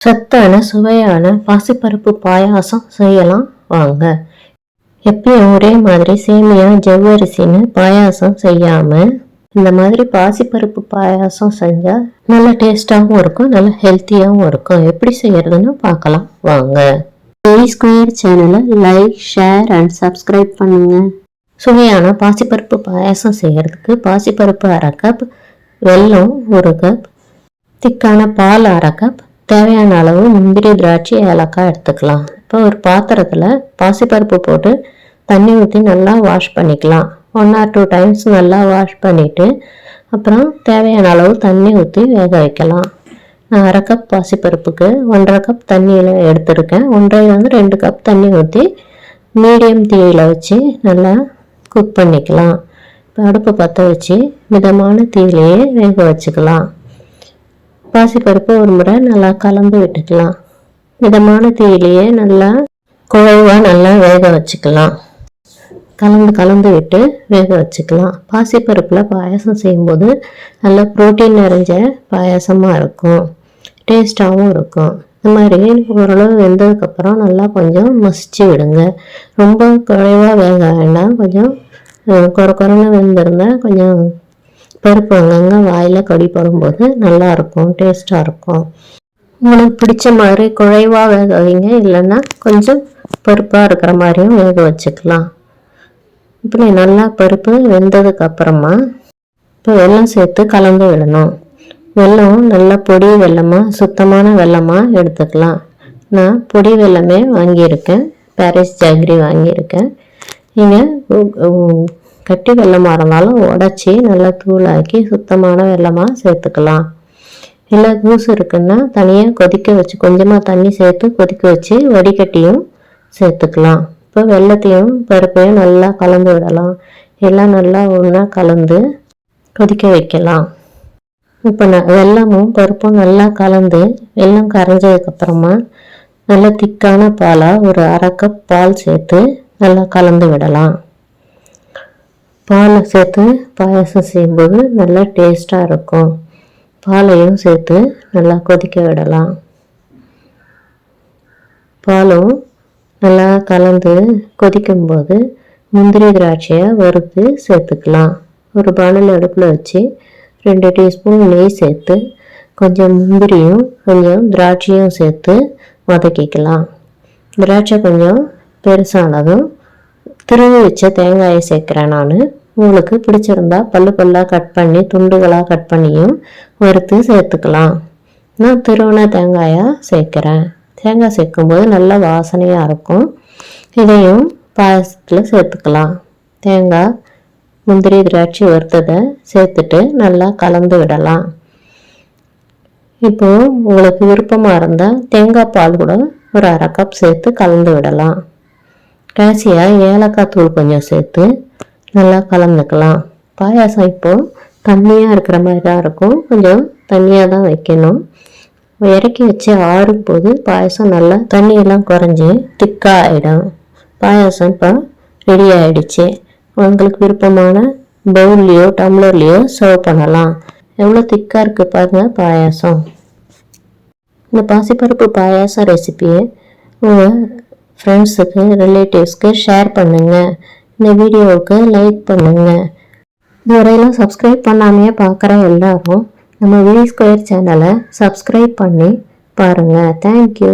சத்தான சுவையான பாசிப்பருப்பு பாயாசம் செய்யலாம். வாங்க. எப்பயும் ஒரே மாதிரி சேமியா ஜவ்வரிசின்னு பாயாசம் செய்யாம இந்த மாதிரி பாசிப்பருப்பு பாயாசம் செஞ்சா நல்ல டேஸ்டாகவும் இருக்கும் நல்ல ஹெல்த்தியாகவும் இருக்கும். எப்படி செய்யறதுன்னு பார்க்கலாம். வாங்க. ஏ ஸ்கொயர் சேனலை லைக் ஷேர் அண்ட் சப்ஸ்கிரைப் பண்ணுங்க. சுவையான பாசிப்பருப்பு பாயாசம் செய்யறதுக்கு பாசிப்பருப்பு அரை கப் வெல்லம் ஒரு கப் திக்கான பால் அரை கப் தேவையான அளவு முந்திரி திராட்சை ஏலக்காய் எடுத்துக்கலாம். இப்போ ஒரு பாத்திரத்தில் பாசிப்பருப்பு போட்டு தண்ணி ஊற்றி நல்லா வாஷ் பண்ணிக்கலாம். ஒன் ஆர் டூ டைம்ஸ் நல்லா வாஷ் பண்ணிவிட்டு அப்புறம் தேவையான அளவு தண்ணி ஊற்றி வேக வைக்கலாம். நான் அரை கப் பாசிப்பருப்புக்கு ஒன்றரை கப் தண்ணியில் எடுத்திருக்கேன். ஒன்றரை வந்து ரெண்டு கப் தண்ணி ஊற்றி மீடியம் தீயில் வச்சு நல்லா குக் பண்ணிக்கலாம். இப்போ அடுப்பை பற்ற வச்சு மிதமான தீயிலையே வேக வச்சுக்கலாம். பாசிப்பருப்பு ஒரு முறை நல்லா கலந்து விட்டுக்கலாம். மிதமான தீயிலேயே நல்லா குழைவாக நல்லா வேக வச்சுக்கலாம். கலந்து கலந்து விட்டு வேக வச்சுக்கலாம். பாசிப்பருப்பில் பாயாசம் செய்யும்போது நல்லா புரோட்டீன் நிறைஞ்ச பாயாசமாக இருக்கும். டேஸ்ட்டாகவும் இருக்கும். இந்த மாதிரி ஓரளவு வெந்ததுக்கப்புறம் நல்லா கொஞ்சம் மசிச்சு விடுங்க. ரொம்ப குறைவாக வேக வேண்டாம். கொஞ்சம் குறை குறைன்னு வெந்திருந்தால் கொஞ்சம் பருப்பு அங்கங்கே வாயில் கொடி போடும்போது நல்லா இருக்கும் டேஸ்ட்டாக இருக்கும் உங்களுக்கு பிடிச்ச மாதிரி குழைவாக வேக வைங்க இல்லைன்னா கொஞ்சம் பருப்பாக இருக்கிற மாதிரியும் வேக வச்சுக்கலாம். இப்படி நல்லா பருப்பு வெந்ததுக்கு அப்புறமா இப்போ வெல்லம் சேர்த்து கலந்து விடணும். வெல்லம் நல்லா பொடி வெல்லமாக சுத்தமான வெல்லமாக எடுத்துக்கலாம். நான் பொடி வெல்லமே வாங்கியிருக்கேன் பாரிஸ் ஜாகிரி வாங்கியிருக்கேன். நீங்கள் கட்டி வெள்ளமாக இருந்தாலும் உடச்சி நல்லா தூளாக்கி சுத்தமான வெள்ளமாக சேர்த்துக்கலாம். இல்லை ஜூஸ் இருக்குன்னா தனியாக கொதிக்க வச்சு கொஞ்சமாக தண்ணி சேர்த்து கொதிக்க வச்சு வடிகட்டியும் சேர்த்துக்கலாம். இப்போ வெள்ளத்தையும் பருப்பையும் நல்லா கலந்து விடலாம். எல்லாம் நல்லா ஒன்றா கலந்து கொதிக்க வைக்கலாம். இப்போ நான் வெல்லமும் பருப்பும் நல்லா கலந்து வெள்ளம் கரைஞ்சதுக்கப்புறமா நல்லா திக்கான பாலாக ஒரு அரை கப் பால் சேர்த்து நல்லா கலந்து விடலாம். பாலை சேர்த்து பாயாசம் செய்யும்போது நல்லா டேஸ்ட்டாக இருக்கும். பாலையும் சேர்த்து நல்லா கொதிக்க விடலாம். பாலும் நல்லா கலந்து கொதிக்கும்போது முந்திரி திராட்சையை வறுத்து சேர்த்துக்கலாம். ஒரு பானல் அடுப்பில் வச்சு ரெண்டு டீஸ்பூன் நெய் சேர்த்து கொஞ்சம் முந்திரியும் கொஞ்சம் திராட்சையும் சேர்த்து வதக்கிக்கலாம். திராட்சை கொஞ்சம் பெருசானதும் திருவி வச்ச தேங்காயை சேர்க்குறேன் நான். உங்களுக்கு பிடிச்சிருந்தா பல்லு பல்லாக கட் பண்ணி துண்டுகளாக கட் பண்ணியும் வறுத்து சேர்த்துக்கலாம். நான் திருவண தேங்காயாக சேர்க்குறேன். தேங்காய் சேர்க்கும்போது நல்ல வாசனையாக இருக்கும். இதையும் பாயசத்தில் சேர்த்துக்கலாம். தேங்காய் முந்திரி திராட்சை வறுத்ததை சேர்த்துட்டு நல்லா கலந்து விடலாம். இப்போ உங்களுக்கு விருப்பமாக இருந்தால் தேங்காய் பால் கூட ஒரு அரை கப் சேர்த்து கலந்து விடலாம். கடைசியாக ஏலக்காய் தூள் கொஞ்சம் சேர்த்து நல்லா கலந்துக்கலாம். பாயாசம் இப்போது தண்ணியாக இருக்கிற மாதிரி தான் இருக்கும். கொஞ்சம் தண்ணியாக தான் வைக்கணும். இறக்கி வச்சு ஆறும் போது பாயசம் நல்லா தண்ணியெல்லாம் குறைஞ்சி திக்காக ஆகிடும் பாயாசம் இப்போ ரெடி ஆகிடுச்சு உங்களுக்கு விருப்பமான பவுல்லையோ டம்ளர்லேயோ சர்வ் பண்ணலாம். எவ்வளோ திக்காக இருக்குது பாருங்கள் பாயாசம். இந்த பாசிப்பருப்பு பாயாசம் ரெசிபியை உங்கள் ஃப்ரெண்ட்ஸுக்கு ரிலேட்டிவ்ஸ்க்கு ஷேர் பண்ணுங்கள் இந்த வீடியோவுக்கு லைக் பண்ணுங்கள் இதுவரையிலும் சப்ஸ்கிரைப் பண்ணாமையே பார்க்குற எல்லாரும் நம்ம வி ஸ்கொயர் சேனலை சப்ஸ்கிரைப் பண்ணி பாருங்கள் தேங்க்யூ